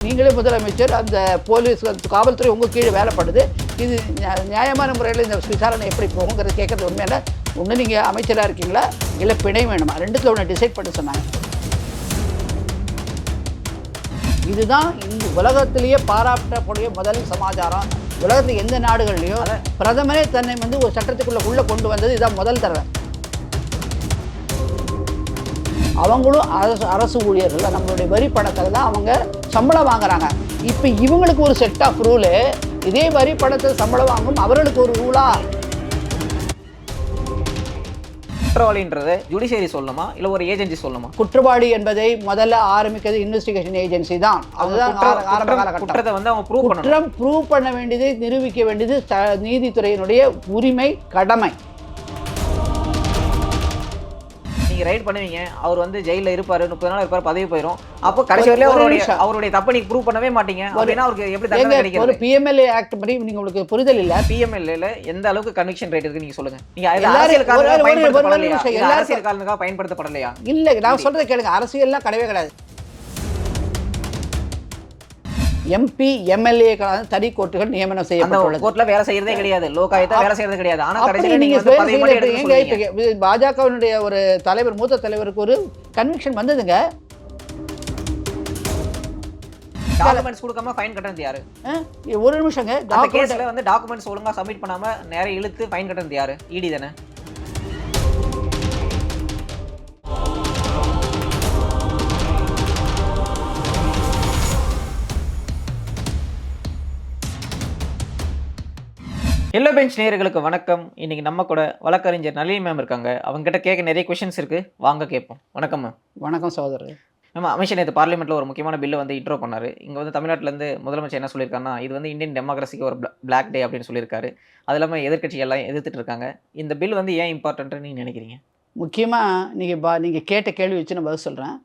நீங்களே முதலமைச்சர் அந்த போலீஸ் காவல்துறை உங்கள் கீழே வேலைப்படுது இது நியா- நியாயமான முறையில் இந்த விசாரணை எப்படி போகுங்கிறத கேட்கறது உண்மையில ஒன்று நீங்கள் அமைச்சராக இருக்கீங்களா? இல்லை பிணை வேணுமா? ரெண்டுத்தில் ஒன்று டிசைட் பண்ண சொன்னாங்க. இதுதான் இந்த உலகத்திலேயே பாராட்டக்கூடிய முதல் சமாச்சாரம். உலகத்தில் எந்த நாடுகள்லையும் பிரதமரே தன்னை வந்து ஒரு சட்டத்துக்குள்ளே உள்ளே கொண்டு வந்தது இதான் முதல் தடவை. அவங்களும் அரசு அரசு ஊழியர்கள். நம்மளுடைய வரி பணத்தில் தான் அவங்க சம்பளம் வாங்குறாங்க. இப்போ இவங்களுக்கு ஒரு செட் ஆஃப் ரூலு இதே வரி பணத்தில் சம்பளம் வாங்கும் அவர்களுக்கு ஒரு ரூலா குற்றவாளின்றது ஜுடிஷியரி சொல்லணுமா? இல்லை ஒரு ஏஜென்சி சொல்லணுமா? குற்றவாளி என்பதை முதல்ல ஆரம்பிக்கிறது இன்வெஸ்டிகேஷன் ஏஜென்சி தான். அதுதான் குற்றத்தை வந்து அவங்க ப்ரூவ் பண்ணணும். குற்றம் ப்ரூவ் பண்ண வேண்டியது நிரூபிக்க வேண்டியது நீதித்துறையினுடைய உரிமை கடமை. நீங்க ரைட் பண்ணுவீங்க. அவர் வந்து ஜெயில இருப்பாரு முப்பது நாள் இருப்பாரு பதவி போயிடும் அப்போ கடைசி ஒரு அவருடைய. அவருடைய தப்பை நீங்க ப்ரூவ் பண்ணவே மாட்டீங்க. அப்படின்னா அவருக்கு எப்படி தண்டனை ஏங்க ஒரு பிஎம்எல்ஏ ஆக்ட் படி நீங்க உங்களுக்கு புரிதல் இல்ல. பிஎம்எல்ஏல எந்த அளவுக்கு கன்விக்ஷன் ரேட் இருக்கு நீங்க சொல்லுங்க. நீங்க அரசியல் பயன்படுத்தப்படலையா? காரணத்துக்காக பயன்படுத்தப்படலையா? இல்ல நான் சொல்றதை கேளுங்க. அரசியல்லாம் கிடையவே கிடையாது. எம்பி எம்எல்ஏக்களான தனி கோர்ட்டுகள் நியமனம் செய்யப்பட்டுள்ளது. கோர்ட்ல வேலை செய்யறதே கிடையாது. லோகாயத்தா வேலை செய்யறது கிடையாது. ஆனா கடைசியில நீங்க பாஜகவினுடைய ஒரு தலைவர் மூத்த தலைவருக்கு ஒரு கன்விக்ஷன் வந்ததுங்க. டாக்குமெண்ட்ஸ் கொடுக்காம ஃபைன் கட்டுறது யாரு? ஒரு நிமிஷங்க. அந்த கேஸ்ல வந்து டாக்குமெண்ட்ஸ் ஒழுங்கா சப்மிட் பண்ணாம நேரம் இழுத்து ஃபைன் கட்டுறது யாரு? இடி தானே? எல்லோ பெஞ்ச் நேயர்களுக்கு வணக்கம். இன்னைக்கு நம்ம கூட வழக்கறிஞர் நளினி மேம் இருக்காங்க. அவங்க கிட்ட கேட்க நிறைய கொஷின்ஸ் இருக்கு. வாங்க கேட்போம். வணக்கம் மேம் வணக்கம் சகோதரர். நம்ம அமைச்சர் நேற்று பார்லிமெண்ட்டில் ஒரு முக்கியமான பில்லை வந்து இன்ட்ரோ பண்ணார். இங்கே வந்து தமிழ்நாட்டிலேருந்து முதலமைச்சர் என்ன சொல்லியிருக்காருன்னா இது வந்து இந்தியன் டெமோக்ரஸிக்கு ஒரு பிளாக் டே அப்படின்னு சொல்லியிருக்காரு. அது இல்லாமல் எதிர்க்கட்சி எல்லாம் எதிர்த்துட்டு இருக்காங்க. இந்த பில் வந்து ஏன் இம்பார்ட்டன்ட்னு நீங்கள் நினைக்கிறீங்க? முக்கியமாக நீங்கள் பா நீங்கள் கேட்ட கேள்வி வச்சு நான் பதில் சொல்கிறேன்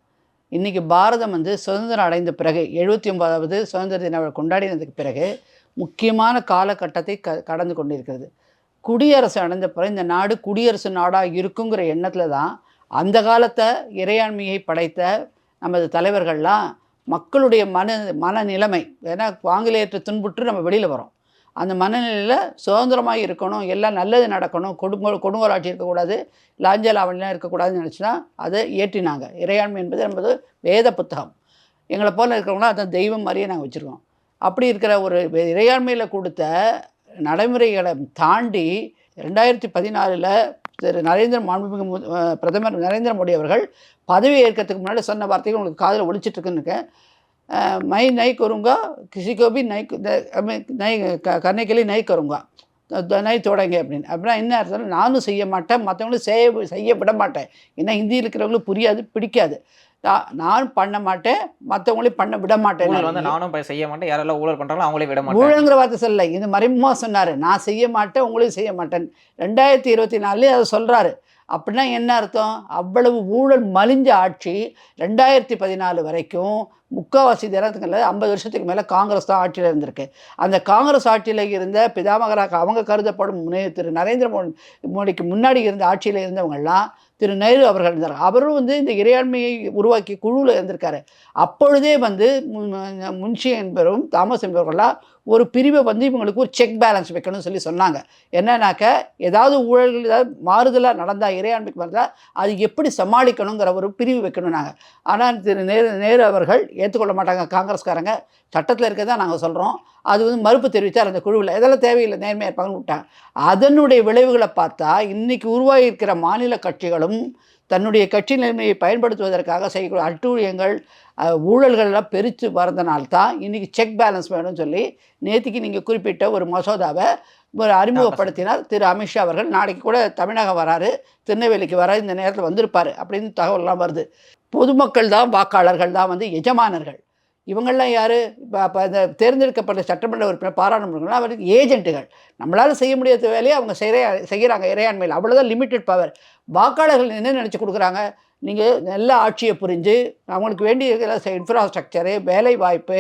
இன்றைக்கி பாரதம் வந்து சுதந்திரம் அடைந்த பிறகு எழுபத்தி ஒன்பதாவது சுதந்திர தின கொண்டாடினதுக்கு பிறகு முக்கியமான காலகட்டத்தை க கடந்து கொண்டிருக்கிறது. குடியரசு அடைந்த பிறகு இந்த நாடு குடியரசு நாடாக இருக்குங்கிற எண்ணத்தில் தான் அந்த காலத்தை இறையாண்மையை படைத்த நமது தலைவர்கள்லாம் மக்களுடைய மன மனநிலைமை ஏன்னா ஆங்கிலேயற்ற துன்புற்று நம்ம வெளியில் வரோம் அந்த மனநிலையில் சுதந்திரமாக இருக்கணும் எல்லாம் நல்லது நடக்கணும் கொடுங்கோ கொடுங்கோலாட்சி இருக்கக்கூடாது லாஞ்ச லாவணிலாம் இருக்கக்கூடாதுன்னு நினச்சினா அதை ஏற்றினாங்க இறையாண்மை என்பது என்பது வேத புத்தகம். எங்களை போல் இருக்கிறவங்களாம் அதை தெய்வம் மாதிரியே நாங்கள் வச்சுருக்கோம். அப்படி இருக்கிற ஒரு இறையாண்மையில் கொடுத்த நடைமுறைகளை தாண்டி ரெண்டாயிரத்தி பதினாலில் திரு நரேந்திர மாண்புமிகு பிரதமர் நரேந்திர மோடி அவர்கள் பதவி ஏற்கிறதுக்கு முன்னாடி சொன்ன வார்த்தைகள் உங்களுக்கு காதில் ஒழிச்சிட்ருக்குன்னு மை நை கருங்கா கிசிகோபி நை நை க நை கருங்கா த- நை தொடங்க அப்படின்னு. அப்படின்னா என்ன அர்த்தம் நானும் செய்ய மாட்டேன் மற்றவங்களும் செய்ய செய்ய விட மாட்டேன். ஏன்னா ஹிந்தியில் இருக்கிறவங்களுக்கு புரியாது பிடிக்காது. நான் நான் பண்ண மாட்டேன் மற்றவங்களையும் பண்ண விட மாட்டேன் வந்து நானும் செய்ய மாட்டேன் யாரெல்லாம் ஊழல் பண்றாங்களோ அவங்களே விட மாட்டேன். ஊழங்கிற வார்த்தை சொல்லலை இது மறைமுகமாக சொன்னார். நான் செய்ய மாட்டேன் உங்களையும் செய்ய மாட்டேன். ரெண்டாயிரத்தி இருபத்தி நாலுலேயே அதை சொல்கிறாரு அப்படின்னா என்ன அர்த்தம்? அவ்வளவு ஊழல் மலிஞ்ச ஆட்சி ரெண்டாயிரத்தி பதினாலு வரைக்கும் முக்கால்வாசி தினத்துக்குள்ள ஐம்பது வருஷத்துக்கு மேலே காங்கிரஸ் தான் ஆட்சியில் இருந்திருக்கு. அந்த காங்கிரஸ் ஆட்சியில் இருந்த பிதாமகராக அவங்க கருதப்படும் முன்னே- திரு. நரேந்திர மோடி மோடிக்கு முன்னாடி இருந்த ஆட்சியில் இருந்தவங்கெல்லாம் திரு நேரு அவர்கள் இருந்தார். அவரும் வந்து இந்த இறையாண்மையை உருவாக்கி குழுவில் இருந்திருக்காரு. அப்பொழுதே வந்து முன்ஷி என்பவரும் தாமஸ் என்பவர்களாக ஒரு பிரிவை வந்து இவங்களுக்கு ஒரு செக் பேலன்ஸ் வைக்கணும்னு சொல்லி சொன்னாங்க. என்னன்னாக்க ஏதாவது ஊழல்கள் ஏதாவது மாறுதலாக நடந்தால் இறையாண்மைக்கு வந்தால் அது எப்படி சமாளிக்கணுங்கிற ஒரு பிரிவு வைக்கணும் நாங்கள் ஆனால் திரு நேரு நேரு அவர்கள் ஏற்றுக்கொள்ள மாட்டாங்க காங்கிரஸ்காரங்க. சட்டத்தில் இருக்கதான் நாங்கள் சொல்கிறோம் அது வந்து மறுப்பு தெரிவித்தார் அந்த குழுவில். இதெல்லாம் தேவையில்லை நேர்மையாக இருப்பாங்கன்னு விட்டாங்க. அதனுடைய விளைவுகளை பார்த்தா இன்றைக்கி உருவாகியிருக்கிற மாநில கட்சிகளும் தன்னுடைய கட்சி நிலைமையை பயன்படுத்துவதற்காக செய்யக்கூடிய அட்டூழியங்கள் அஹ், ஊழல்கள் எல்லாம் பெருத்து வரதுனால்தான் இன்னைக்கு செக் பேலன்ஸ் வேணும்னு சொல்லி நேத்திக்கு நீங்கள் குறிப்பிட்ட ஒரு மசோதாவை ஒரு அறிமுகப்படுத்தினார் திரு அமித்ஷா அவர்கள். நாளைக்கு கூட தமிழகம் வராரு திருநெல்வேலிக்கு வர இந்த நேரத்தில் வந்திருப்பார் அப்படின்னு தகவல்லாம் வருது. பொதுமக்கள் தான் வாக்காளர்கள் தான் வந்து எஜமானர்கள். இவங்கெல்லாம் யார்? இப்போ அப்போ இந்த தேர்ந்தெடுக்கப்பட்ட சட்டமன்ற உறுப்பினர் பாராளுமன்றங்கள்லாம் அவருக்கு ஏஜென்ட்டுகள். நம்மளால் செய்ய முடியாத வேலையை அவங்க செய்கிற செய்கிறாங்க. இறையாண்மையில். அவ்வளோதான் லிமிட்டட் பவர் வாக்காளர்கள் என்ன நினச்சி கொடுக்குறாங்க? நீங்கள் நல்ல ஆட்சியை புரிஞ்சு அவங்களுக்கு வேண்டிய இன்ஃப்ராஸ்ட்ரக்சரு வேலை வாய்ப்பு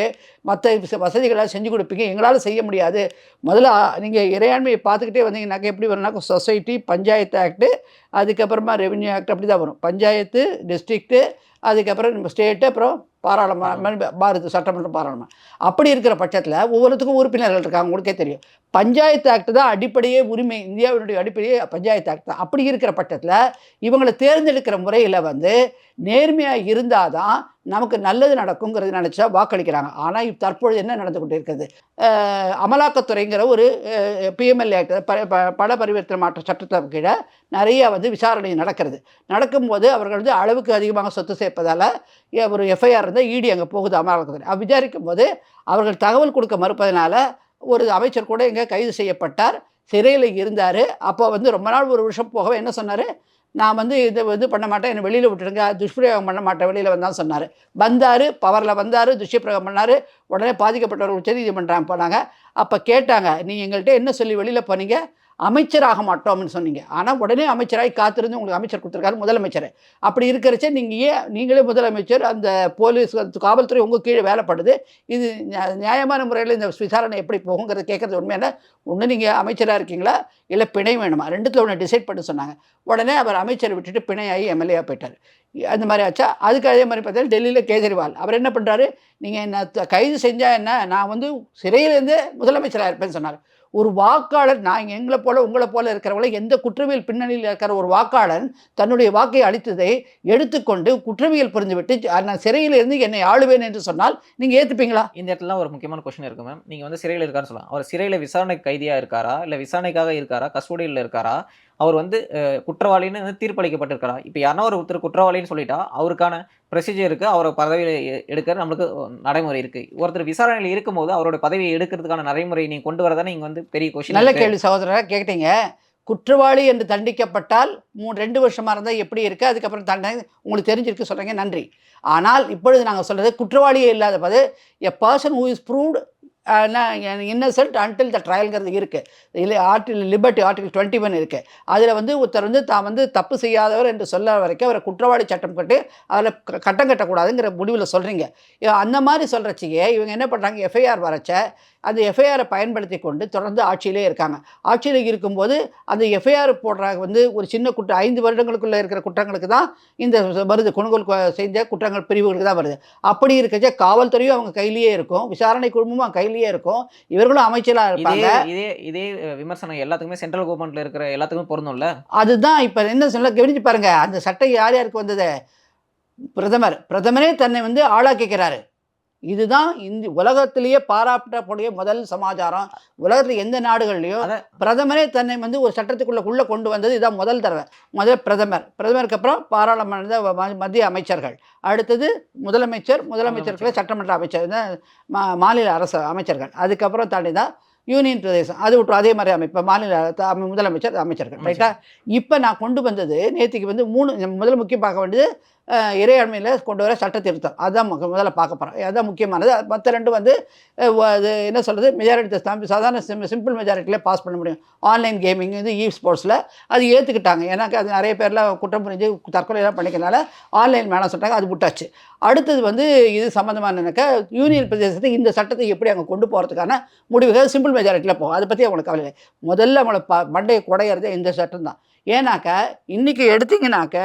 மற்ற வசதிகளாக செஞ்சு கொடுப்பீங்க. எங்களால் செய்ய முடியாது. முதல்ல நீங்கள் இறையாண்மையை பார்த்துக்கிட்டே வந்தீங்கன்னாக்க எப்படி வரும்னாக்க சொசைட்டி பஞ்சாயத்து ஆக்ட்டு அதுக்கப்புறமா ரெவென்யூ ஆக்ட் அப்படி தான் வரும். பஞ்சாயத்து டிஸ்ட்ரிக்ட்டு அதுக்கப்புறம் நம்ம ஸ்டேட்டு அப்புறம் பாராளுமன்ற பாரத சட்டமன்ற பாராளுமன்றம் அப்படி இருக்கிற பட்சத்தில் ஒவ்வொருத்துக்கும் உறுப்பினர்கள் இருக்காங்க உங்களுக்கே தெரியும். பஞ்சாயத்து ஆக்ட் தான் அடிப்படையே உரிமை. இந்தியாவினுடைய அடிப்படையே பஞ்சாயத்து ஆக்ட் தான். அப்படி இருக்கிற பட்சத்தில் இவங்களை தேர்ந்தெடுக்கிற முறையில் வந்து நேர்மையாக இருந்தால் தான் நமக்கு நல்லது நடக்குங்கிறது நினச்சா வாக்களிக்கிறாங்க. ஆனால் தற்பொழுது என்ன நடந்து கொண்டு இருக்கிறது அமலாக்கத்துறைங்கிற ஒரு பிஎம்எல்ஏ ஆக்ட் ப ப- பரிவர்த்தனை மாற்ற சட்டத்தின் கீழே நிறைய வந்து விசாரணை நடக்கிறது. நடக்கும்போது அவர்கள் வந்து அளவுக்கு அதிகமாக சொத்து சேர்ப்பதால் ஒரு எஃப்ஐஆர் இருந்தால் இடி அங்கே போகுது அமலாக்கத்துறை. அவ் விசாரிக்கும் போது அவர்கள் தகவல் கொடுக்க மறுப்பதனால ஒரு அமைச்சர் கூட எங்கே கைது செய்யப்பட்டார். சிறையில் இருந்தார். அப்போ வந்து ரொம்ப நாள் ஒரு வருஷம் போகவே என்ன சொன்னார்? நான் வந்து இதை இது பண்ண மாட்டேன். என்னை வெளியில் விட்டுடுங்க. துஷ்பிரயோகம் பண்ண மாட்டேன். வெளியில் வந்தால் சொன்னார். வந்தார். பவரில் வந்தார். துஷ்பிரயோகம் பண்ணார். உடனே பாதிக்கப்பட்டவர் உச்ச நீதிமன்றம் போனாங்க. அப்போ கேட்டாங்க நீங்கள் எங்கள்கிட்ட என்ன சொல்லி வெளியில் போனீங்க? அமைச்சராக மாட்டோம்னு சொன்னீங்க. ஆனால் உடனே அமைச்சராகி காத்திருந்து உங்களுக்கு அமைச்சர் கொடுத்துருக்காரு முதலமைச்சர். அப்படி இருக்கிறச்சே நீங்கள் ஏன் நீங்களே முதலமைச்சர் அந்த போலீஸ் காவல்துறை உங்கள் கீழே வேலைப்படுது இது நியா- நியாயமான முறையில் இந்த விசாரணை எப்படி போகுங்கிறத கேட்குறது உண்மையான ஒன்று நீங்கள் அமைச்சராக இருக்கீங்களா? இல்லை பிணை வேணுமா? ரெண்டுத்தில் ஒன்று டிசைட் பண்ண சொன்னாங்க. உடனே அவர் அமைச்சரை விட்டுட்டு பிணையாகி எம்எல்ஏ போயிட்டார். அந்த மாதிரி ஆச்சா? அதுக்கு அதே மாதிரி பார்த்தா டெல்லியில் கேஜ்ரிவால். அவர் என்ன பண்ணுறாரு நீங்கள் என்ன த- கைது செஞ்சால் என்ன? நான் வந்து சிறையிலேருந்து முதலமைச்சராக இருப்பேன்னு சொன்னார். ஒரு வாக்காளர் நான் எங்களை போல உங்களை போல இருக்கிறவங்கள எந்த குற்றவியல் பின்னணியில் இருக்கிற ஒரு வாக்காளன் தன்னுடைய வாக்கை அளித்ததை எடுத்துக்கொண்டு குற்றவியல் புரிந்துவிட்டு நான் சிறையில் இருந்து என்னை ஆளுவேன் என்று சொன்னால் நீங்கள் ஏற்றுப்பீங்களா இந்த இடத்துல ஒரு முக்கியமான கொஸ்டின் இருக்கு மேம் நீங்கள் வந்து சிறையில் இருக்காருன்னு சொல்லலாம். அவர் சிறையில் விசாரணை கைதியாக இருக்காரா? இல்ல விசாரணைக்காக இருக்காரா? கஸ்டோடியில் இருக்காரா? அவர் வந்து குற்றவாளின்னு வந்து தீர்ப்பளிக்கப்பட்டிருக்காரா? இப்போ யாரா ஒரு ஒருத்தர் குற்றவாளின்னு சொல்லிட்டா அவருக்கான ப்ரொசீஜர் இருக்கு அவரை பதவியில் எ- எடுக்க நம்மளுக்கு நடைமுறை இருக்கு. ஒருத்தர் விசாரணையில் இருக்கும்போது அவரோட பதவியை எடுக்கிறதுக்கான நடைமுறை நீங்க கொண்டு வரதானே இங்க வந்து பெரிய கொஸ்டின் நல்ல கேள்வி சகோதரராக கேட்டீங்க. குற்றவாளி என்று தண்டிக்கப்பட்டால் மூணு ரெண்டு வருஷமாக இருந்தால் எப்படி இருக்குது அதுக்கப்புறம் தண்டனை உங்களுக்கு தெரிஞ்சிருக்கு சொல்கிறீங்க நன்றி. ஆனால் இப்பொழுது நாங்கள் சொல்கிறது குற்றவாளியே இல்லாத போது a person who is proved innocent until the ட்ரையல்ங்கிறது இருக்குது இல்லை article liberty article twenty one இருக்குது அதில் வந்து ஒருத்தர் வந்து தான் வந்து தப்பு செய்யாதவர் என்று சொல்ல வரைக்கும் அவரை குற்றவாளி சட்டம் கட்டு அதில் கட்டம் கட்டக்கூடாதுங்கிற முடிவில் சொல்கிறீங்க அந்த மாதிரி சொல்கிறச்சியே இவங்க என்ன பண்ணுறாங்க எஃப்ஐஆர் வரச்ச அந்த எஃப்ஐஆரை பயன்படுத்தி கொண்டு தொடர்ந்து ஆட்சியிலே இருக்காங்க. ஆட்சியில் இருக்கும்போது அந்த எஃப்ஐஆர் போடுற வந்து ஒரு சின்ன குற்றம் ஐந்து வருடங்களுக்குள்ளே இருக்கிற குற்றங்களுக்கு தான் இந்த வருது. கொணுகோல் செஞ்ச குற்றங்கள் பிரிவுகளுக்கு தான் வருது. அப்படி இருக்கச்ச காவல்துறையும் அவங்க கையிலேயே இருக்கும். விசாரணை குழுமமும் அவங்க கையிலேயே இருக்கும். இவர்களும் அமைச்சராக இருப்பாங்க. இதே இதே விமர்சனம் எல்லாத்துக்குமே சென்ட்ரல் கவர்மெண்ட்ல இருக்கிற எல்லாத்துக்குமே பொருந்தும்ல? அதுதான் இப்போ என்ன சொல்ல கவனிச்சு பாருங்க. அந்த சட்டம் யார் யாருக்கு வந்தது? பிரதமர். பிரதமரே தன்னை வந்து ஆளாக்கிக்கிறாரு. இதுதான் இந்த உலகத்திலேயே பாராட்டக்கூடிய முதல் சமாச்சாரம். உலகத்தில் எந்த நாடுகள்லையும் அத- பிரதமரே தன்னை வந்து ஒரு சட்டத்துக்குள்ளே கொண்டு வந்தது இதான் முதல் தடவை. முதல் பிரதமர். பிரதமருக்கு அப்புறம் பாராளுமன்ற மத்திய அமைச்சர்கள். அடுத்தது முதலமைச்சர் முதலமைச்சருக்குள்ள சட்டமன்ற அமைச்சர் மாநில அரசு அமைச்சர்கள். அதுக்கப்புறம் தாண்டி தான் யூனியன் பிரதேசம். அது விட்டு அதே மாதிரி அமைப்பு மாநில முதலமைச்சர் அமைச்சர்கள். ரைட்டா இப்போ நான் கொண்டு வந்தது நேற்றுக்கு வந்து மூணு முதல்ல முக்கியம் பார்க்க வேண்டியது இறையாண்மையில் கொண்டு வர சட்ட திருத்தம் அதுதான் முதல்ல பார்க்க போகிறோம் அதுதான் முக்கியமானது. மற்ற ரெண்டு வந்து அது என்ன சொல்கிறது மெஜாரிட்டி சாதாரண சிம் சிம்பிள் மெஜாரிட்டியில் பாஸ் பண்ண முடியும். ஆன்லைன் கேமிங் இது இ ஸ்போர்ட்ஸில் அது ஏற்றுக்கிட்டாங்க ஏன்னாக்கா அது நிறைய பேர்லாம் குற்றம் புரிஞ்சு தற்கொலைலாம் பண்ணிக்கிறனால ஆன்லைன் வேணாம் சொல்லிட்டாங்க. அது விட்டாச்சு. அடுத்தது வந்து இது சம்மந்தமானனாக்கா யூனியன் பிரதேசத்துக்கு இந்த சட்டத்தை எப்படி அங்கே கொண்டு போகிறதுக்கான முடிவுகள் சிம்பிள் மெஜாரிட்டியில் போகும். அதை பற்றி அவங்களுக்கு கவலை இல்லை. முதல்ல அவங்களை ப மண்டையை குடையிறது இந்த சட்டம் தான். ஏன்னாக்கா இன்றைக்கி எடுத்தீங்கன்னாக்க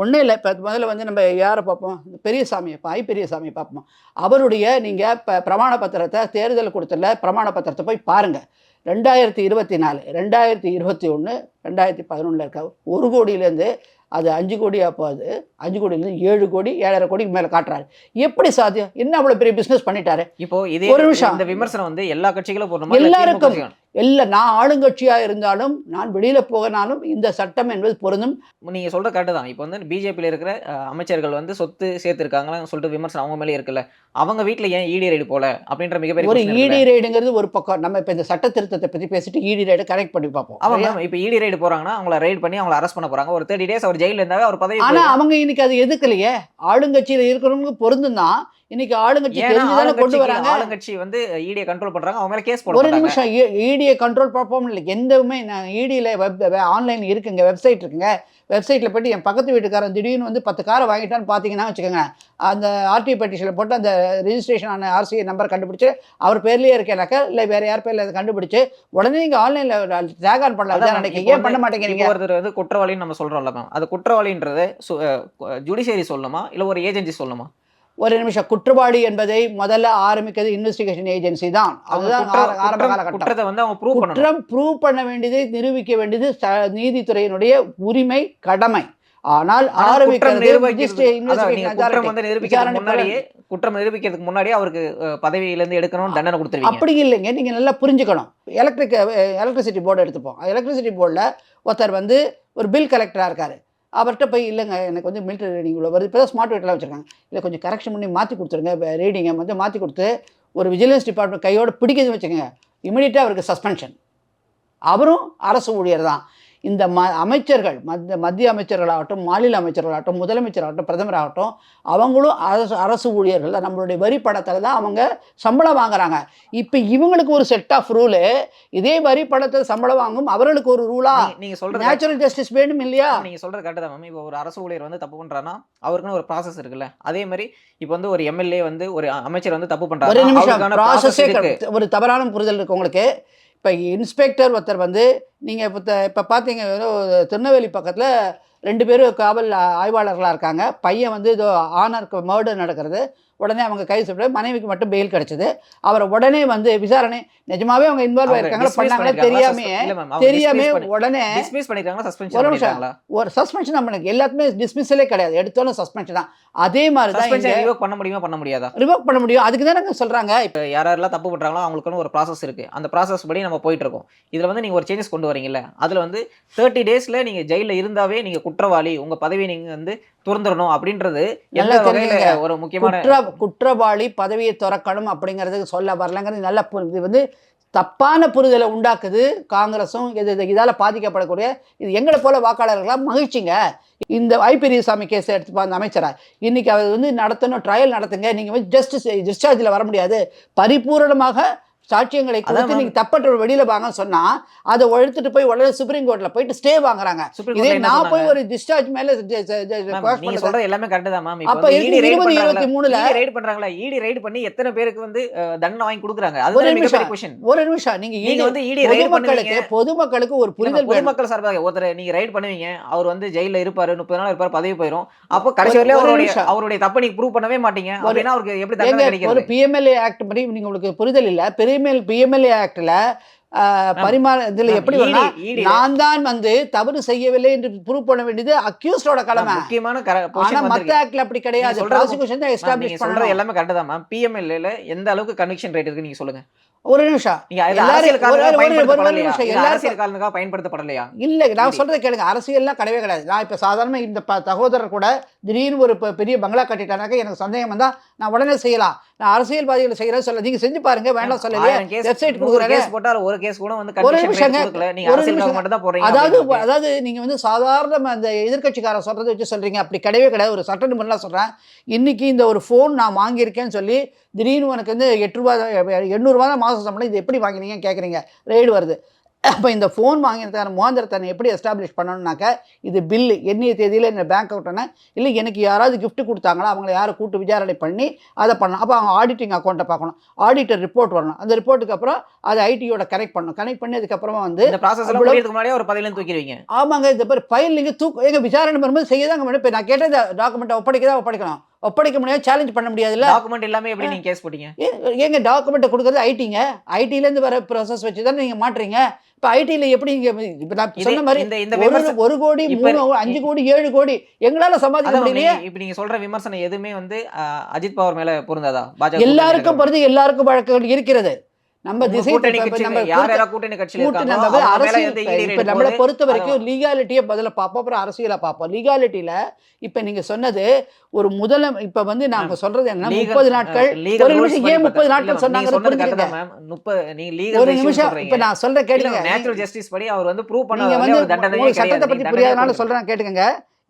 ஒன்றும் இல்லை. இப்போ முதல்ல வந்து நம்ம யாரை பார்ப்போம்? இந்த பெரியசாமியை பா ஐ பெரியசாமியை பார்ப்போம். அவருடைய நீங்கள் இப்போ பிரமாண பத்திரத்தை தேர்தல் கொடுத்தல பிரமாண பத்திரத்தை போய் பாருங்கள் ரெண்டாயிரத்தி இருபத்தி நாலு ரெண்டாயிரத்தி இருபத்தி ஒன்று ரெண்டாயிரத்தி பதினொன்றில் இருக்க ஒரு கோடியிலேருந்து அது அஞ்சு கோடியாக போகுது. அஞ்சு கோடியிலேருந்து ஏழு கோடி ஏழரை கோடிக்கு மேலே காட்டுறாரு. எப்படி சாத்தியம்? என்ன அவ்வளோ பெரிய பிஸ்னஸ் பண்ணிட்டாரு? இப்போ இதே ஒரு நிமிஷம். இந்த விமர்சனம் வந்து எல்லா கட்சிகளும் எல்லாருக்கும். இல்லை நான் ஆளுங்கட்சியாக இருந்தாலும் நான் வெளியில் போகினாலும் இந்த சட்டம் என்பது பொருந்தும். நீங்க சொல்ற கரெக்டு தான். இப்போ வந்து பிஜேபியில் இருக்கிற அமைச்சர்கள் வந்து சொத்து சேர்த்திருக்காங்கன்னு சொல்லிட்டு விமர்சனம் அவங்க மேலே இருக்குல்ல. அவங்க வீட்ல ஏன் இடி ரைடு போல? அப்படின்ற மிகப்பெரிய ஒரு இடி? ரைடுங்கிறது ஒரு பக்கம். நம்ம இப்போ இந்த சட்ட திருத்தத்தை பற்றி பேசிட்டு இடி ரைடு கனெக்ட் பண்ணி பார்ப்போம்? மேம் இப்போ இடி ரைடு போறாங்கன்னா அவங்கள ரைட் பண்ணி அவங்கள அரெஸ்ட் பண்ண போறாங்க. ஒரு தேர்ட்டி டேஸ் அவர் ஜெயில இருந்தாவே அவர் பதவி ஆனா அவங்க இன்னைக்கு அது எதுக்கலையே? ஆளுங்கட்சியில இருக்கிறவங்க பொருந்தும் தான் இன்னைக்கு ஆளுங்கட்சி தெரிஞ்சுதானே கொண்டு வராங்க. ஆளுங்கட்சி வந்து இடியை கண்ட்ரோல் பண்றாங்க. அவங்க மேல கேஸ் போட ஒரு. நிமிஷம் இடியை கண்ட்ரோல் பார்ப்போம் இல்லை எந்தவுமே நான் இடியில் வெப் ஆன்லைன் இருக்குங்க. வெப்சைட் இருக்குங்க. வெப்சைட்டில் போயிட்டு என் பக்கத்து வீட்டுக்காரன் திடீர்னு வந்து பத்து காரை வாங்கிட்டான்னு பார்த்தீங்கன்னா வச்சுக்கோங்க அந்த ஆர்டி பெட்டிஷனில் போட்டு அந்த ரெஜிஸ்ட்ரேஷன் ஆன ஆர்சிஐ நம்பர் கண்டுபிடிச்சு அவர் பேர்லேயே இருக்கேனாக்கா இல்லை வேறு யார் பேரில் அதை கண்டுபிடிச்சு உடனே நீங்கள் ஆன்லைனில் டேக் ஆன் பண்ணலாம் இப்போ ஏன் பண்ண மாட்டேங்கிறீங்க? ஒருத்தர் வந்து குற்றவாளின்னு நம்ம சொல்றோம்ல மேம் அது குற்றவாளின்றது ஜுடிஷியரி சொல்லணுமா? இல்ல ஒரு ஏஜென்சி சொல்லணுமா? ஒரு நிமிஷம். குற்றவாளி என்பதை முதல்ல ஆரம்பிக்கிறது இன்வெஸ்டிகேஷன் ஏஜென்சி தான். அதுதான் ஆரம்ப காலகட்டம். வந்து அவங்க ப்ரூவ் குற்றம் ப்ரூவ் பண்ண வேண்டியது நிரூபிக்க வேண்டியது நீதித்துறையினுடைய உரிமை கடமை. ஆனால் ஆனா குற்றம் நிரூபிக்கிறதுக்கு முன்னாடியே குற்றம் நிரூபிக்கிறதுக்கு முன்னாடியே அவருக்கு அஹ், பதவியில இருந்து எடுக்கணும் தண்டனை கொடுத்துருவீங்க. அப்படி இல்லைங்க. நீங்கள் நல்லா புரிஞ்சுக்கணும். எலக்ட்ரிக் எலக்ட்ரிசிட்டி போர்டு எடுத்துப்போம். எலக்ட்ரிசிட்டி போர்டில் ஒருத்தர் வந்து ஒரு பில் கலெக்டராக இருக்கார். அவர்கிட்ட போய் இல்லைங்க எனக்கு வந்து மிலிட்டரி ரீடிங் இவ்வளோ வருது. இப்போ தான் ஸ்மார்ட் மீட்டர்லாம் வச்சுருக்காங்க. இல்லை கொஞ்சம் கரெக்ஷன் பண்ணி மாற்றி கொடுத்துருங்க ரீடிங்கை வந்து மாற்றி கொடுத்து ஒரு விஜிலன்ஸ் டிபார்ட்மெண்ட் கையோட பிடிக்குதுன்னு வச்சுக்கோங்க. இமீடியட்டாக அவருக்கு சஸ்பென்ஷன் அவரும் அரசு ஊழியர் தான் இந்த ம அமைச்சர்கள் மத்திய மத்திய அமைச்சர்களாகட்டும் மாநில அமைச்சர்களாகட்டும் முதலமைச்சராகட்டும் பிரதமராகட்டும் அவங்களும் அரசு அரசு ஊழியர்கள் தான். நம்மளுடைய வரி பணத்தில் தான் அவங்க சம்பளம் வாங்குறாங்க. இப்போ இவங்களுக்கு ஒரு செட் ஆஃப் ரூலு இதே வரி பணத்தில் சம்பளம் வாங்கும் அவர்களுக்கு ஒரு ரூலா நீங்க- சொல்றது நேச்சுரல் ஜஸ்டிஸ் வேணும் இல்லையா? நீங்க சொல்றது கரெக்ட் தான் மேம் இப்போ ஒரு அரசு ஊழியர் வந்து தப்பு பண்றாருன்னா அவருக்குன்னு ஒரு ப்ராசஸ் இருக்குல்ல. அதே மாதிரி இப்போ வந்து ஒரு எம்எல்ஏ வந்து ஒரு அமைச்சர் வந்து தப்பு ஒரு பண்றாரு நிமிஷம் ப்ராசஸே ஒரு தவறான புரிதல் இருக்கு உங்களுக்கு. இப்போ இன்ஸ்பெக்டர் ஒருத்தர் வந்து நீங்கள் இப்போ இப்போ பார்த்தீங்க ஒரு திருநெல்வேலி பக்கத்தில் ரெண்டு பேரும் காவல் ஆய்வாளர்களாக இருக்காங்க. பையன் வந்து இதோ ஆனருக்கு மர்டர் நடக்கிறது. உடனே அவங்க கை சுட்டு மனைவிக்கு மட்டும் பெயில் கிடைச்சது. அவரை உடனே வந்து விசாரணை நிஜமாவே அவங்க இன்வால்வ் ஆயிருக்காங்களா பண்ணாங்களா? தெரியாமே தெரியாமே உடனே ஒரு நிமிஷம். ஒரு சஸ்பென்ஷன் நம்மளுக்கு எல்லாத்துமே டிஸ்மிஸலே கிடையாது. எடுத்தாலும் சஸ்பென்ஷன் தான். அதே மாதிரி தான் ரிவோக் பண்ண முடியுமா பண்ண முடியாதா? ரிவோக் பண்ண முடியும். அதுக்கு தானே சொல்கிறாங்க இப்போ யார் யாரெல்லாம் தப்பு பண்றாங்களோ அவங்களுக்குன்னு ஒரு ப்ராசஸ் இருக்கு. அந்த ப்ராசஸ் படி நம்ம போயிட்டு இருக்கோம். இதுல வந்து நீங்க ஒரு சேஞ்சஸ் கொண்டு வரீங்கல்ல அதுல வந்து தேர்ட்டி டேஸ்ல நீங்க ஜெயில இருந்தாவே நீங்க குற்றவாளி. உங்க பதவியை நீங்க வந்து துறந்துடணும் அப்படின்றது நல்லா வகையில. ஒரு முக்கியமான குற்ற குற்றவாளி பதவியை துறக்கணும் அப்படிங்கிறதுக்கு சொல்ல வரலங்கிறது நல்ல இது வந்து தப்பான புரிதலை உண்டாக்குது காங்கிரஸும் இது இது- இதால பாதிக்கப்படக்கூடிய இது எங்களை போல வாக்காளர்களாக மகிழ்ச்சிங்க. இந்த ஐ பெரியசாமி கேஸ் எடுத்து அந்த அமைச்சரா. இன்னைக்கு அவர் வந்து நடத்தணும் ட்ரையல் நடத்துங்க. நீங்க வந்து ஜஸ்டிஸ் டிஸ்சார்ஜில் வர முடியாது. பரிபூரணமாக சாட்சியங்களை கொடுத்து. நீங்க தப்பற்ற வெளியில வாங்கன்னு சொன்னா அதை எடுத்துட்டு போய் உடனே சுப்ரீம் கோர்ட்ல போயிட்டு ஸ்டே வாங்குறாங்க. இதே நான் போய்? ஒரு டிஸ்சார்ஜ் மேல நீங்க. சொல்றது எல்லாமே கரெக்ட் தான் மேம் அப்ப இருக்கு இருபது இருபத்தி மூணுல ரைட் பண்றாங்களா? இடி ரைட் பண்ணி எத்தனை பேருக்கு வந்து தண்டனை வாங்கி கொடுக்குறாங்க? ஒரு அதுதான் நிமிஷம். ஒரு நிமிஷம். நீங்க நீங்க வந்து இடி ரைட் பண்ணுவீங்க. பொதுமக்களுக்கு ஒரு புரிதல் பொதுமக்கள் சார்பாக ஒருத்தர் நீங்க ரைட் பண்ணுவீங்க. அவர் வந்து ஜெயில இருப்பாரு முப்பது நாள் இருப்பாரு பதவி போயிடும் அப்போ கடைசி ஒரு- ஒரு அவருடைய. அவருடைய தப்பை நீங்க ப்ரூவ் பண்ணவே மாட்டீங்க. ஒரு- அப்படின்னா அவருக்கு எப்படி தண்டனை ஏங்க ஒரு பிஎம்எல்ஏ ஆக்ட் படி நீங்க உங்களுக்கு புரிதல் இல்ல. பிஎம்எல் பிஎம்எல்ஏ ஆக்டில் பரிமாற இதுல எப்படி நான் தான் வந்து தவறு செய்யவில்லை என்று ப்ரூவ் பண்ண வேண்டியது அக்யூஸ்டோட கடமை. முக்கியமான ஆனா பொசிஷன் மத்த வந்திருக்கு. ஆக்ட்ல அப்படி கிடையாது. ப்ராசிக்யூஷன் தான் எஸ்டாப்ளிஷ் பண்ணணும். எல்லாமே கரெக்ட் தான் மேம் பிஎம்எல்ஏல எந்த அளவுக்கு கன்விக்ஷன் ரேட் இருக்கு நீங்க சொல்லுங்க. ஒரு நிமிஷம். அரசியல் பயன்படுத்தப்படலையா? அரசியல் இல்ல நான். சொல்றதை கேளுங்க. அரசியல்லாம் கிடையவே கிடையாது. நான் இப்ப சாதாரண இந்த சகோதரர் கூட திடீர்னு ஒரு பெரிய பங்களா கட்டிட்டானாக்க எனக்கு சந்தேகம் வந்தா நான் உடனே செய்யலாம். நான் அரசியல்வாதிகளை செய்யறேன் சொல்ல நீங்க செஞ்சு பாருங்க. வேண்டாம் சொல்லலையே. வெப்சைட் நூறு கொடுக்குறாரு. case போட்டா ஒரு கேஸ் கூட வந்து ஒரு நிமிஷம். அதாவது அதாவது நீங்க வந்து சாதாரண அந்த எதிர்க்கட்சிக்காரன் சொல்றதை வச்சு சொல்றீங்க. அப்படி கிடையவே கிடையாது. ஒரு சட்ட நிபுணர்லாம் சொல்றேன். இன்னைக்கு இந்த ஒரு ஃபோன் நான் வாங்கியிருக்கேன்னு சொல்லி திடீர்னு உனக்கு வந்து எட்டு ரூபா எண்ணூறுபா தான் மாதம் சம்பளம். இது எப்படி வாங்கினீங்கன்னு கேட்குறீங்க ரெய்டு வருது. அப்போ இந்த ஃபோன் வாங்கினதுக்கான மோந்திரத்தை நான் எப்படி எஸ்டாப்ளிஷ் பண்ணணும்னாக்க இது பில்லு என்னைய தேதியில் என்ன பேங்க் அக்கௌண்ட்னா இல்லை எனக்கு யாராவது gift கொடுத்தாங்களா அவங்கள யாரை கூட்டு விசாரணை பண்ணி அதை பண்ணணும். அப்போ அவங்க ஆடிட்டிங் அக்கௌண்ட்டை பார்க்கணும். ஆடிட்டர் ரிப்போர்ட் வரணும். அந்த ரிப்போர்ட்டுக்கு அப்புறம் அதை ஐடியோட கனெக்ட் பண்ணணும். கனெக்ட் பண்ணி அதுக்கப்புறமா வந்து இந்த முன்னாடியே ஒரு இருந்து தூக்கிடுவீங்க. ஆமாங்க. இந்த பேர் ஃபைல் நீங்கள் தூக்கு எங்க விசாரணை வரும்போது செய்ய மேடம் இப்போ நான் கேட்டது டாக்குமெண்ட்டை ஒப்படைக்க தான் ஒப்படைக்கணும். ஒப்படைக்க முடியாது சேலஞ்ச் பண்ண முடியாதுல்ல? டாக்குமெண்ட் எல்லாமே எப்படி நீங்க கேஸ் போட்டீங்க? ஏங்க டாக்குமெண்ட்டை கொடுக்குறது ஐடிங்க ஐடிலேருந்து வர ப்ராசஸ் வச்சு தானே நீங்கள் மாட்டுறீங்க? இப்போ ஐடியில் எப்படி இங்கே இப்போ நான் சொன்ன மாதிரி இந்த ஒரு ஒரு கோடி மூணு அஞ்சு கோடி ஏழு கோடி எங்களால் சம்பாதிக்க முடியலையே? இப்ப நீங்க சொல்ற விமர்சனம் எதுவுமே வந்து அஜித் பவார் மேல பொருந்தாதா? பாஜக எல்லாருக்கும் பொறுத்து எல்லாருக்கும் வழக்குகள் இருக்கிறது. நம்ம திசை கூட்டணி raid நம்மளை. பொறுத்த வரைக்கும் லீகாலிட்டியை முதல்ல பார்ப்போம் அப்புறம் அரசியலை பார்ப்போம் லீகாலிட்டியில இப்ப நீங்க சொன்னது ஒரு முதல இப்ப வந்து நாங்க சொல்றது என்ன முப்பது நாட்கள் ஒரு நிமிஷம் ஏன் முப்பது நாட்கள் சொன்னாங்க புரிஞ்சுக்கங்க ஒரு நிமிஷம். இப்ப நான் சொல்ற கேளுங்க நேச்சுரல் ஜஸ்டிஸ் படி அவர் வந்து ப்ரூவ் பண்ண வந்து. சட்டத்தை பத்தி புரியாதனால சொல்றேன் கேட்டுக்கங்க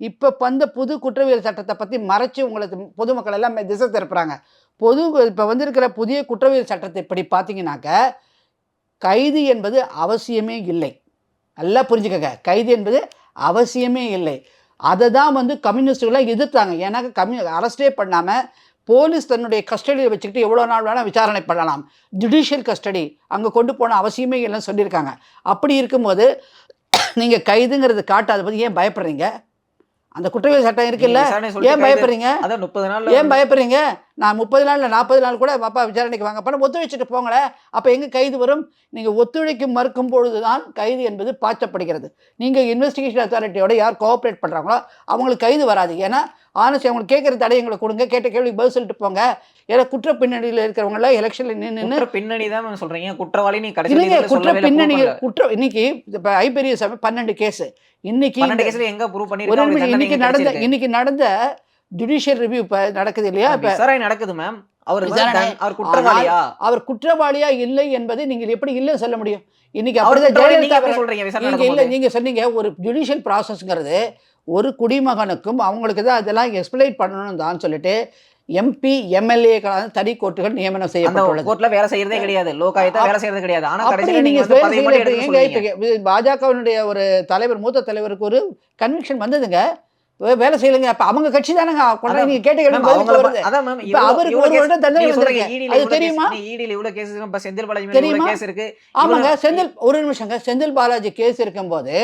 இப்போ வந்த புது குற்றவியல் சட்டத்தை பற்றி மறைச்சு உங்களுக்கு பொதுமக்கள் எல்லாம் திசை திருப்புறாங்க. பொது இப்போ வந்திருக்கிற புதிய குற்றவியல் சட்டத்தை இப்படி பார்த்தீங்கன்னாக்க கைது என்பது அவசியமே இல்லை. நல்லா புரிஞ்சுக்கங்க. கைது என்பது அவசியமே இல்லை. அதை தான் வந்து கம்யூனிஸ்டுகளாக எதிர்த்தாங்க. ஏன்னா கம்யூ அரெஸ்டே பண்ணாமல் போலீஸ் தன்னுடைய கஸ்டடியில் வச்சுக்கிட்டு எவ்வளோ நாள் வேணால் விசாரணை பண்ணலாம். ஜுடிஷியல் கஸ்டடி அங்கே கொண்டு போன அவசியமே இல்லைன்னு சொல்லியிருக்காங்க. அப்படி இருக்கும்போது நீங்கள் கைதுங்கிறது காட்டாத பற்றி ஏன் பயப்படுறீங்க? அந்த குற்றவியல் சட்டம் இருக்குல்ல? ஏன் பயப்படுறீங்க? அதான் முப்பது நாள் ஏன் பயப்படுறீங்க? நான் முப்பது நாள் நாற்பது நாள் கூட அப்பா விசாரணைக்கு வாங்க பண்ண ஒத்துழைச்சிட்டு போங்களேன். அப்போ எங்கே கைது வரும்? நீங்கள் ஒத்துழைக்க மறுக்கும் பொழுது தான் கைது என்பது பாய்ச்சப்படுகிறது. நீங்கள் இன்வெஸ்டிகேஷன் அத்தாரிட்டியோட யார் கோஆப்ரேட் பண்ணுறாங்களோ அவங்களுக்கு கைது வராது. ஏன்னா ஆனஸ்ட் அவங்களுக்கு கேட்குற தடயங்களை கொடுங்க கேட்ட கேள்விக்கு பதில் சொல்லிட்டு போங்க. ஏன்னா குற்ற பின்னணியில் இருக்கிறவங்களாம் எலெக்ஷனில் நின்று பின்னணி தான் சொல்றீங்க. குற்றவாளி நீ கடைசி குற்ற பின்னணி குற்ற இன்னைக்கு இப்போ ஐபெரிய சாமி பன்னெண்டு கேஸ் இன்னைக்கு எங்க ப்ரூவ் ஒரு நிமிஷம் இன்னைக்கு நடந்த இன்னைக்கு நடந்த ஜுடிஷியல் ரிவ்யூ இப்போ நடக்குது இல்லையா? இப்போ விசாரணை நடக்குது மேம். அவர் அவர் குற்றவாளியா? அவர் குற்றவாளியா இல்லை என்பதை நீங்கள் எப்படி இல்லை சொல்ல முடியும். இன்னைக்கு அவர் அப்படிதான் ஜெயலலிதா சொல்றீங்க? இல்ல நடக்கும்போது? நீங்க சொன்னீங்க ஒரு ஜுடிஷியல் ப்ராசஸ்ங்கிறது ஒரு குடிமகனுக்கும் அவங்களுக்கு தான் அதெல்லாம் எக்ஸ்பிளைன் பண்ணணும் தான் சொல்லிட்டு எம்பி எம்எல்ஏக்களான தனி கோர்ட்டுகள் நியமனம் செய்யப்பட்டுள்ளது. கோர்ட்ல வேலை செய்யறதே கிடையாது. லோகாயத்தா வேலை செய்யறது கிடையாது. ஆனா இப்ப இது பாஜகவினுடைய ஒரு தலைவர் மூத்த தலைவருக்கு ஒரு கன்விக்ஷன் வந்ததுங்க. வேலை செய்யலைங்க. அப்ப அவங்க கட்சி தானங்க. கொண்டாடி அதான் நீங்க கேட்ட அதான் மேம், அவருக்கு இவ்வளவு ஒரு வருடம் தண்டனை அது தெரியுமா? இவ்வளவு செந்தில் பாலாஜி தெரியுமா? case இருக்கு. ஆமாங்க செந்தில் ஒரு நிமிஷங்க. செந்தில் பாலாஜி கேஸ் இருக்கும்போது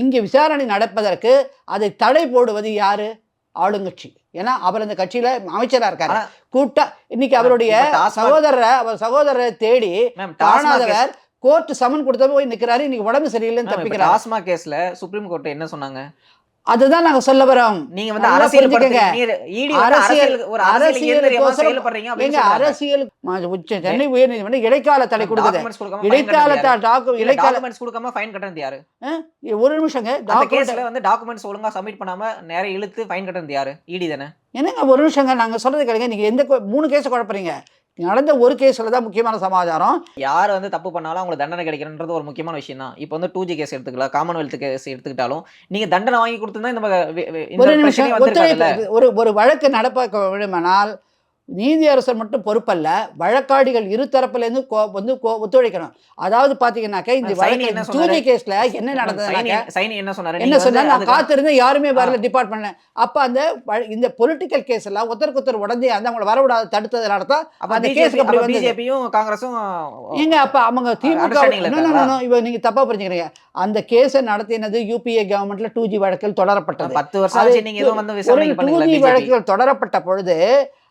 இங்கே விசாரணை நடப்பதற்கு அதை தடை போடுவது யாரு? ஆளுங்கட்சி. ஏன்னா அவர் அந்த கட்சியில அமைச்சரா இருக்காரு. கூட்டா இன்னைக்கு அவருடைய சகோதரரை அவர் சகோதரரை தேடி காணாதவர் கோர்ட் சமன் கொடுத்த போய் நிக்கிறாரு. இன்னைக்கு உடம்பு சரியில்லைன்னு தப்பிக்கிறாரு. டாஸ்மாக் கேஸ்ல சுப்ரீம் கோர்ட் என்ன சொன்னாங்க? அதுதான் நாங்க சொல்ல வரோம். நீங்க வந்து அரசியல் அரசியல் ஒரு அரசியல். அரசியல் உச்ச சென்னை உயர்நீதிமன்றம் இடைக்கால தடை கொடுக்குது. இடைக்கால கட்டுறது யாரு? டாக்கு இல்ல, இடைக்கால documents கொடுக்காம fine கட்டுறது யாரு? ஒரு நிமிஷங்க. கேஸ்ல வந்து டாக்குமெண்ட்ஸ் ஒழுங்கா சப்மிட் பண்ணாம நேரா இழுத்து ஃபைன் கட்டுறது யாரு? இடி தானே? என்னங்க ஒரு நிமிஷங்க. நாங்க சொல்றது கேளுங்க. நீங்க எந்த மூணு கேஸ் குழப்பறீங்க. நடந்த ஒரு கேஸ்ல தான் முக்கியமான சமாச்சாரம். யார் வந்து தப்பு பண்ணாலும் அவங்களுக்கு தண்டனை கிடைக்கிறன்றது ஒரு முக்கியமான விஷயம் தான். இப்போ வந்து டூ ஜி கேஸ் எடுத்துக்கலாம் காமன்வெல்த் கேஸ் எடுத்துக்கிட்டாலும் நீங்க தண்டனை வாங்கி கொடுத்துருந்தா இந்த ஒரு நிமிஷம் ஒரு ஒரு வழக்கு நடப்ப விடுமானால் நீதியரசர் மட்டும் பொறுப்பல்ல வழக்காடிகள் இரு தரப்புலேருந்து கோ- வந்து கோ- ஒத்துழைக்கணும். அதாவது பாத்தீங்கன்னாக்க இந்த சைனி வழக்கு என்ன டூஜி சொன்னாரு? கேஸ்ல என்ன சைனி என்ன சொன்னாரு? என்ன நீங்க வந்து சொன்னா நான் காத்திருந்தேன் யாருமே வரல டிபார்ட்மெண்ட்ல அப்ப அந்த இந்த பொலிட்டிக்கல் கேஸ் எல்லாம் ஒருத்தருக்கு ஒருத்தர் உடஞ்சி அந்த அவங்கள வரவிடாத தடுத்ததுனால தான் அப்ப அந்த கேஸுக்கு அப்படி. பிஜேபியும் காங்கிரஸும் ஏங்க அப்ப அவங்க திமுக இவ நீங்க தப்பா புரிஞ்சுக்கிறீங்க. அந்த கேஸை நடத்தினது யூபிஏ கவர்மெண்ட்ல டூ ஜி வழக்கில் தொடரப்பட்டது. பத்து வருஷம் டூ ஜி வழக்குகள் தொடரப்பட்ட பொழுது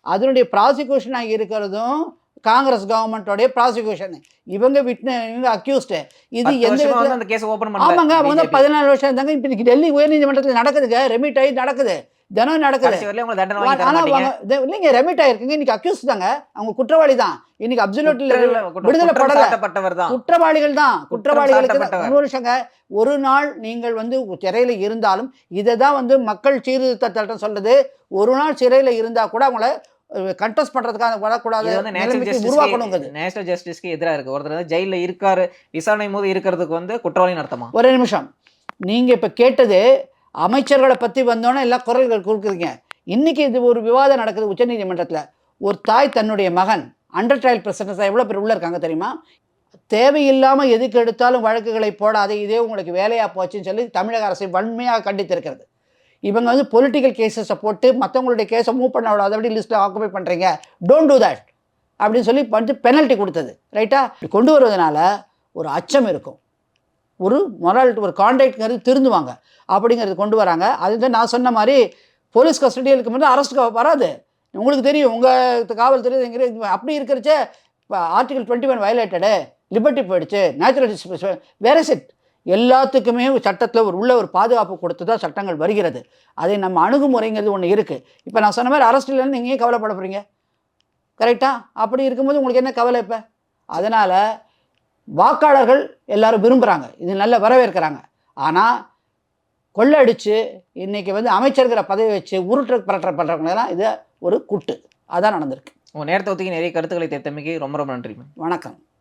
அதனுடைய ப்ராசிக்யூஷனாக இருக்கிறதும் காங்கிரஸ் கவர்மெண்ட்டோடைய ப்ராசிக்யூஷன் இவங்க விட்ன இவங்க அக்யூஸ்டு இது எந்த விதத்துல ஆமாங்க அவங்க. பதினாலு வருஷம் இருந்தாங்க. இப்போ டெல்லி உயர்நீதிமன்றத்தில் நடக்குதுங்க. ரெமிட் ஆகி நடக்குது. தினம் நடக்குது. ஆனா இல்லைங்க ரெமிட் ஆயிருக்குங்க. இன்னைக்கு அக்யூஸ் தாங்க. அவங்க குற்றவாளி தான் இன்னைக்கு குற்றம் விடுதலை படல. தான். குற்றவாளிகள் தான் குற்றவாளிகளுக்கு சாட்டப்பட்டவர். ஒரு நாள் நீங்கள் வந்து சிறையில் இருந்தாலும் இதை தான் வந்து மக்கள் சீர்திருத்த சட்டம் சொல்றது. ஒரு நாள் சிறையில் இருந்தா கூட அவங்கள கண்டெஸ்ட் பண்றதுக்காக வரக்கூடாது. உருவாக்கணுங்கிறது நேஷனல் ஜஸ்டிஸ்க்கு எதிரா இருக்கு. ஒருத்தர் வந்து ஜெயில இருக்காரு விசாரணை போது இருக்கிறதுக்கு வந்து குற்றவாளின்னு அர்த்தமா? ஒரே நிமிஷம். நீங்க இப்ப கேட்டது அமைச்சர்களை பற்றி வந்தோன்னே எல்லாம் குரல்கள் கொடுக்குறீங்க இன்றைக்கி இது ஒரு விவாதம் நடக்குது உச்சநீதிமன்றத்தில். ஒரு தாய் தன்னுடைய மகன் அண்டர் ட்ரையல் பிரசிடன்ஸ் எவ்வளோ பேர் உள்ளே இருக்காங்க தெரியுமா? தேவையில்லாமல் எதுக்கு எடுத்தாலும் வழக்குகளை போடாதே இதே உங்களுக்கு வேலையாக போச்சுன்னு சொல்லி தமிழக அரசை வன்மையாக கண்டித்திருக்கிறது. இவங்க வந்து பொலிட்டிக்கல் கேசஸை போட்டு மற்றவங்களுடைய கேஸை மூவ் பண்ண விடாதபடி லிஸ்ட்டில் ஆக்குபை பண்ணுறீங்க டோன்ட் டூ தட் அப்படின்னு சொல்லி வந்து பெனல்ட்டி கொடுத்தது. ரைட்டா இப்படி கொண்டு வருவதனால ஒரு அச்சம் இருக்கும். ஒரு மொராலிட்டி ஒரு கான்டாக்ட்ங்கிறது திருந்துவாங்க. அப்படிங்கிறது கொண்டு வராங்க. அதுதான் நான் சொன்ன மாதிரி போலீஸ் கஸ்டடியில் இருக்கும்போது அரெஸ்ட் வராது. உங்களுக்கு தெரியும் உங்கள் காவல்துறை எங்க அப்படி இருக்கிறச்சே இப்போ article twenty one violated liberty போயிடுச்சு. நேச்சுரல் வேற செட் எல்லாத்துக்குமே சட்டத்தில் ஒரு உள்ள ஒரு பாதுகாப்பு கொடுத்து தான் சட்டங்கள் வருகிறது. அதை நம்ம அணுகுமுறைங்கிறது ஒன்று இருக்குது இப்போ நான் சொன்ன மாதிரி அரெஸ்ட் இல்லைன்னு நீங்கள் கவலைப்பட போகிறீங்க கரெக்டாக அப்படி இருக்கும்போது உங்களுக்கு என்ன கவலை இப்போ? அதனால் வாக்காளர்கள் எல்லாரும் விரும்புகிறாங்க இது நல்ல வரவேற்கிறாங்க. ஆனால் கொள்ளடிச்சு இன்னைக்கு வந்து அமைச்சர்கிற பதவி வச்சு உருட்டு பரட்ட பண்ணுறவங்களெல்லாம் இது ஒரு கூட்டு. அதான் நடந்திருக்கு. உங்க நேரத்தை ஒத்துக்கி நிறைய கருத்துக்களை தேர்த்தமைக்கு ரொம்ப ரொம்ப நன்றி வணக்கம்.